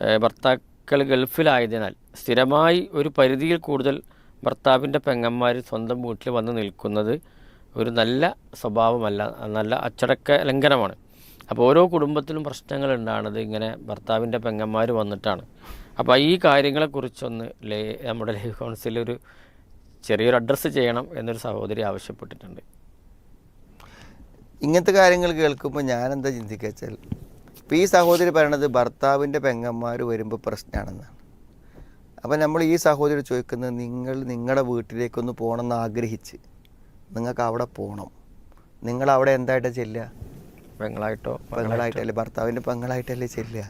ഭർത്താക്കൾ ഗൾഫിലായതിനാൽ സ്ഥിരമായി ഒരു പരിധിയിൽ കൂടുതൽ ഭർത്താവിന്റെ പെങ്ങന്മാർ സ്വന്തം വീട്ടിൽ വന്ന് നിൽക്കുന്നത് ഒരു നല്ല സ്വഭാവമല്ല നല്ല അച്ചടക്ക ലംഘനമാണ്. അപ്പോൾ ഓരോ കുടുംബത്തിലും പ്രശ്നങ്ങൾ ഉണ്ടാകുന്നത് ഇങ്ങനെ ഭർത്താവിന്റെ പെങ്ങന്മാർ വന്നിട്ടാണ്. അപ്പോൾ ഈ കാര്യങ്ങളെക്കുറിച്ചൊന്ന് ലേ നമ്മുടെ ലൈഫ് കൗൺസിലിൽ ഒരു ചെറിയൊരു അഡ്രസ്സ് ചെയ്യണം എന്നൊരു സഹോദരി ആവശ്യപ്പെട്ടിട്ടുണ്ട്. ഇങ്ങനത്തെ കാര്യങ്ങൾ കേൾക്കുമ്പോൾ ഞാനെന്താ ചിന്തിക്കുക വെച്ചാൽ ഇപ്പോൾ ഈ സഹോദരി പറയണത് ഭർത്താവിന്റെ പെങ്ങന്മാർ വരുമ്പോൾ പ്രശ്നമാണെന്നാണ് അപ്പം നമ്മൾ ഈ സഹോദരി ചോദിക്കുന്നത് നിങ്ങൾ നിങ്ങളുടെ വീട്ടിലേക്കൊന്ന് പോകണമെന്ന് ആഗ്രഹിച്ച് നിങ്ങൾക്ക് അവിടെ പോകണം. നിങ്ങൾ അവിടെ എന്തായിട്ട് ചെല്ലുക? പെങ്ങളായിട്ടോ പെങ്ങളായിട്ടല്ലേ? ഭർത്താവിന്റെ പെങ്ങളായിട്ടല്ലേ ചെല്ലുക?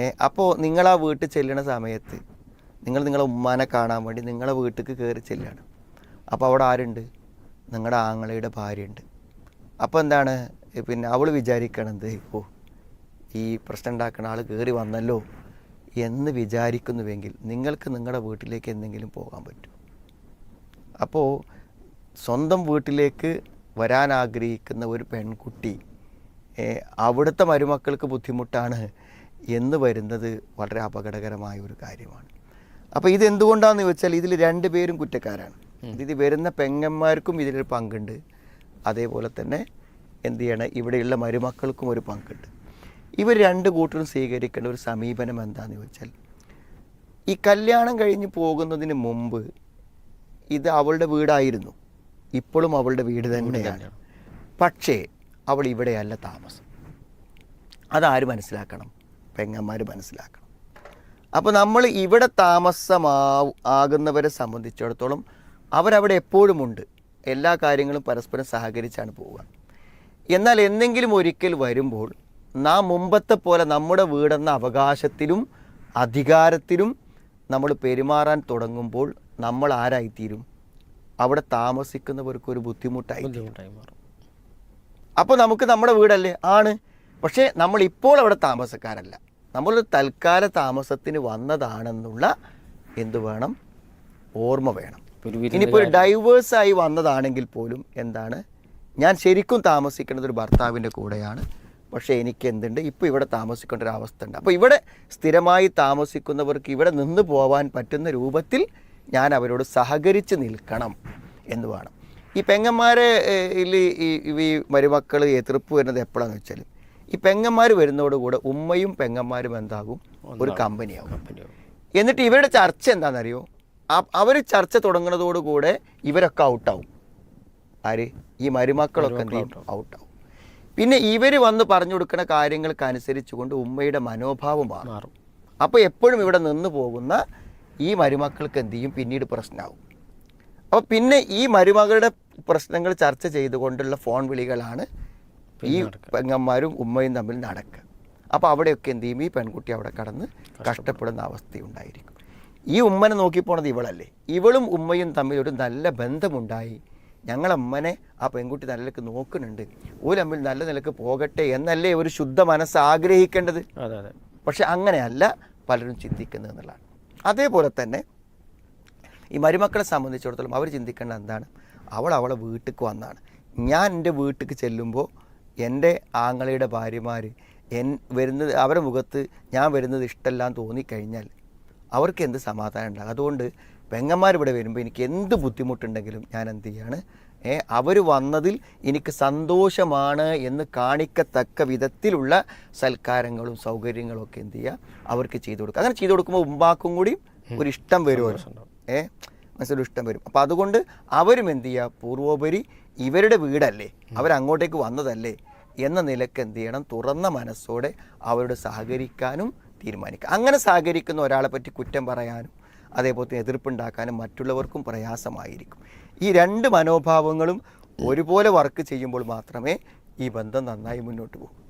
ഏ അപ്പോൾ നിങ്ങൾ ആ വീട്ടിൽ ചെല്ലുന്ന സമയത്ത് നിങ്ങൾ നിങ്ങളെ ഉമ്മാനെ കാണാൻ വേണ്ടി നിങ്ങളെ വീട്ടിലേക്ക് കയറി ചെല്ലുകയാണ്. അപ്പോൾ അവിടെ ആരുണ്ട്? നിങ്ങളുടെ ആങ്ങളയുടെ ഭാര്യയുണ്ട്. അപ്പോൾ എന്താണ്? പിന്നെ അവൾ വിചാരിക്കണത് ഓ ഈ പ്രശ്നം ഉണ്ടാക്കുന്ന ആൾ കയറി വന്നല്ലോ എന്ന് വിചാരിക്കുന്നുവെങ്കിൽ നിങ്ങൾക്ക് നിങ്ങളുടെ വീട്ടിലേക്ക് എന്തെങ്കിലും പോകാൻ പറ്റും. അപ്പോൾ സ്വന്തം വീട്ടിലേക്ക് വരാൻ ആഗ്രഹിക്കുന്ന ഒരു പെൺകുട്ടി അവിടുത്തെ മരുമക്കൾക്ക് ബുദ്ധിമുട്ടാണ് എന്ന് വരുന്നത് വളരെ അപകടകരമായ ഒരു കാര്യമാണ്. അപ്പോൾ ഇത് എന്തുകൊണ്ടാണെന്ന് ചോദിച്ചാൽ ഇതിൽ രണ്ട് പേരും കുറ്റക്കാരാണ്. ഇത് വരുന്ന പെങ്ങന്മാർക്കും ഇതിലൊരു പങ്കുണ്ട്. അതേപോലെ തന്നെ എന്ത് ചെയ്യണം? ഇവിടെയുള്ള മരുമക്കൾക്കും ഒരു പങ്കുണ്ട്. ഇവർ രണ്ട് കൂട്ടരും സ്വീകരിക്കേണ്ട ഒരു സമീപനം എന്താണെന്ന് ചോദിച്ചാൽ ഈ കല്യാണം കഴിഞ്ഞ് പോകുന്നതിന് മുമ്പ് ഇത് അവളുടെ വീടായിരുന്നു. ഇപ്പോഴും അവളുടെ വീട് തന്നെയാണ്. പക്ഷേ അവൾ ഇവിടെയല്ല താമസം. അതാര് മനസ്സിലാക്കണം? പെങ്ങന്മാർ മനസ്സിലാക്കണം. അപ്പോൾ നമ്മൾ ഇവിടെ താമസമാ ആകുന്നവരെ സംബന്ധിച്ചിടത്തോളം അവരവിടെ എപ്പോഴും ഉണ്ട്. എല്ലാ കാര്യങ്ങളും പരസ്പരം സഹകരിച്ചാണ് പോവുക. എന്നാൽ എന്തെങ്കിലും ഒരിക്കൽ വരുമ്പോൾ നാം മുമ്പത്തെ പോലെ നമ്മുടെ വീടെന്ന അവകാശത്തിലും അധികാരത്തിലും നമ്മൾ പെരുമാറാൻ തുടങ്ങുമ്പോൾ നമ്മൾ ആരായിത്തീരും? അവിടെ താമസിക്കുന്നവർക്ക് ഒരു ബുദ്ധിമുട്ടായി അപ്പോൾ നമുക്ക് നമ്മുടെ വീടല്ലേ? ആണ്. പക്ഷേ നമ്മൾ ഇപ്പോൾ അവിടെ താമസക്കാരല്ല. നമ്മളൊരു തൽക്കാല താമസത്തിന് വന്നതാണെന്നുള്ള എന്ത് വേണം? ഓർമ്മ വേണം. ഇനിയിപ്പോൾ ഒരു ഡൈവേഴ്സായി വന്നതാണെങ്കിൽ പോലും എന്താണ്? ഞാൻ ശരിക്കും താമസിക്കുന്നത് ഒരു ഭർത്താവിന്റെ കൂടെയാണ്. പക്ഷേ എനിക്ക് എന്തുണ്ട് ഇപ്പോൾ ഇവിടെ താമസിക്കേണ്ട ഒരു അവസ്ഥ ഉണ്ട് അപ്പോൾ ഇവിടെ സ്ഥിരമായി താമസിക്കുന്നവർക്ക് ഇവിടെ നിന്ന് പോവാൻ പറ്റുന്ന രൂപത്തിൽ ഞാൻ അവരോട് സഹകരിച്ച് നിൽക്കണം എന്ന് വേണം. ഈ പെങ്ങന്മാരെ ഈ ഈ മരുമക്കൾ എതിർപ്പ് വരുന്നത് എപ്പോഴാണെന്ന് വെച്ചാൽ ഈ പെങ്ങന്മാർ വരുന്നതോടുകൂടെ ഉമ്മയും പെങ്ങന്മാരും എന്താകും? ഒരു കമ്പനിയാകും. എന്നിട്ട് ഇവരുടെ ചർച്ച എന്താണെന്നറിയോ? അവർ ചർച്ച തുടങ്ങുന്നതോടുകൂടെ ഇവരൊക്കെ ഔട്ടാവും. ആര്? ഈ മരുമക്കളൊക്കെ എന്ത് ചെയ്യും? ഔട്ടാവും. പിന്നെ ഇവർ വന്ന് പറഞ്ഞു കൊടുക്കുന്ന കാര്യങ്ങൾക്ക് കൊണ്ട് ഉമ്മയുടെ മനോഭാവം മാറും. അപ്പോൾ എപ്പോഴും ഇവിടെ നിന്ന് പോകുന്ന ഈ മരുമക്കൾക്ക് എന്ത് ചെയ്യും? പിന്നീട് പ്രശ്നമാവും അപ്പോൾ പിന്നെ ഈ മരുമകളുടെ പ്രശ്നങ്ങൾ ചർച്ച ചെയ്തുകൊണ്ടുള്ള ഫോൺ വിളികളാണ് ഈ പെങ്ങന്മാരും ഉമ്മയും തമ്മിൽ നടക്കുക. അപ്പോൾ അവിടെയൊക്കെ എന്ത് ചെയ്യും? ഈ പെൺകുട്ടി അവിടെ കടന്ന് കഷ്ടപ്പെടുന്ന അവസ്ഥയുണ്ടായിരിക്കും. ഈ ഉമ്മനെ നോക്കിപ്പോണത് ഇവളല്ലേ? ഇവളും ഉമ്മയും തമ്മിൽ ഒരു നല്ല ബന്ധമുണ്ടായി. ഞങ്ങളമ്മനെ ആ പെൺകുട്ടി നല്ല നിലയ്ക്ക് നോക്കുന്നുണ്ട്. ഒരു നല്ല നിലയ്ക്ക് പോകട്ടെ എന്നല്ലേ ഒരു ശുദ്ധ മനസ്സ് ആഗ്രഹിക്കേണ്ടത്? പക്ഷെ അങ്ങനെയല്ല പലരും ചിന്തിക്കുന്നത് എന്നുള്ളതാണ്. അതേപോലെ തന്നെ ഈ മരുമക്കളെ സംബന്ധിച്ചിടത്തോളം അവർ ചിന്തിക്കേണ്ട എന്താണ്? അവൾ അവളെ വീട്ടിൽ വന്നാണ്. ഞാൻ എന്റെ വീട്ടിലേക്ക് ചെല്ലുമ്പോൾ എന്റെ ആങ്ങളയുടെ ഭാര്യമാർ എൻ വരുന്നത് അവരുടെ മുഖത്ത് ഞാൻ വരുന്നത് ഇഷ്ടമല്ലാന്ന് തോന്നിക്കഴിഞ്ഞാൽ അവർക്ക് എന്ത് സമാധാനം ഉണ്ടാകും? അതുകൊണ്ട് പെങ്ങന്മാർ ഇവിടെ വരുമ്പോൾ എനിക്ക് എന്ത് ബുദ്ധിമുട്ടുണ്ടെങ്കിലും ഞാൻ എന്ത് ചെയ്യാണ്? ഏ അവർ വന്നതിൽ എനിക്ക് സന്തോഷമാണ് എന്ന് കാണിക്കത്തക്ക വിധത്തിലുള്ള സൽക്കാരങ്ങളും സൗകര്യങ്ങളും ഒക്കെ എന്ത് ചെയ്യുക അവർക്ക് ചെയ്തു കൊടുക്കുക. അങ്ങനെ ചെയ്തു കൊടുക്കുമ്പോൾ ഉമ്പാക്കും കൂടി ഒരു ഇഷ്ടം വരുമല്ലോ ഏ മനസ്സിലൊരു ഇഷ്ടം വരും. അപ്പോൾ അതുകൊണ്ട് അവരും എന്ത് ചെയ്യുക പൂർവോപരി ഇവരുടെ വീടല്ലേ അവരങ്ങോട്ടേക്ക് വന്നതല്ലേ എന്ന നിലയ്ക്ക് എന്ത് ചെയ്യണം? തുറന്ന മനസ്സോടെ അവരോട് സഹകരിക്കാനും തീരുമാനിക്കുക. അങ്ങനെ സഹകരിക്കുന്ന ഒരാളെ പറ്റി കുറ്റം പറയാനും അതേപോലെ തന്നെ എതിർപ്പുണ്ടാക്കാനും മറ്റുള്ളവർക്കും പ്രയാസമായിരിക്കും. ഈ രണ്ട് മനോഭാവങ്ങളും ഒരുപോലെ വർക്ക് ചെയ്യുമ്പോൾ മാത്രമേ ഈ ബന്ധം നന്നായി മുന്നോട്ട് പോകൂ.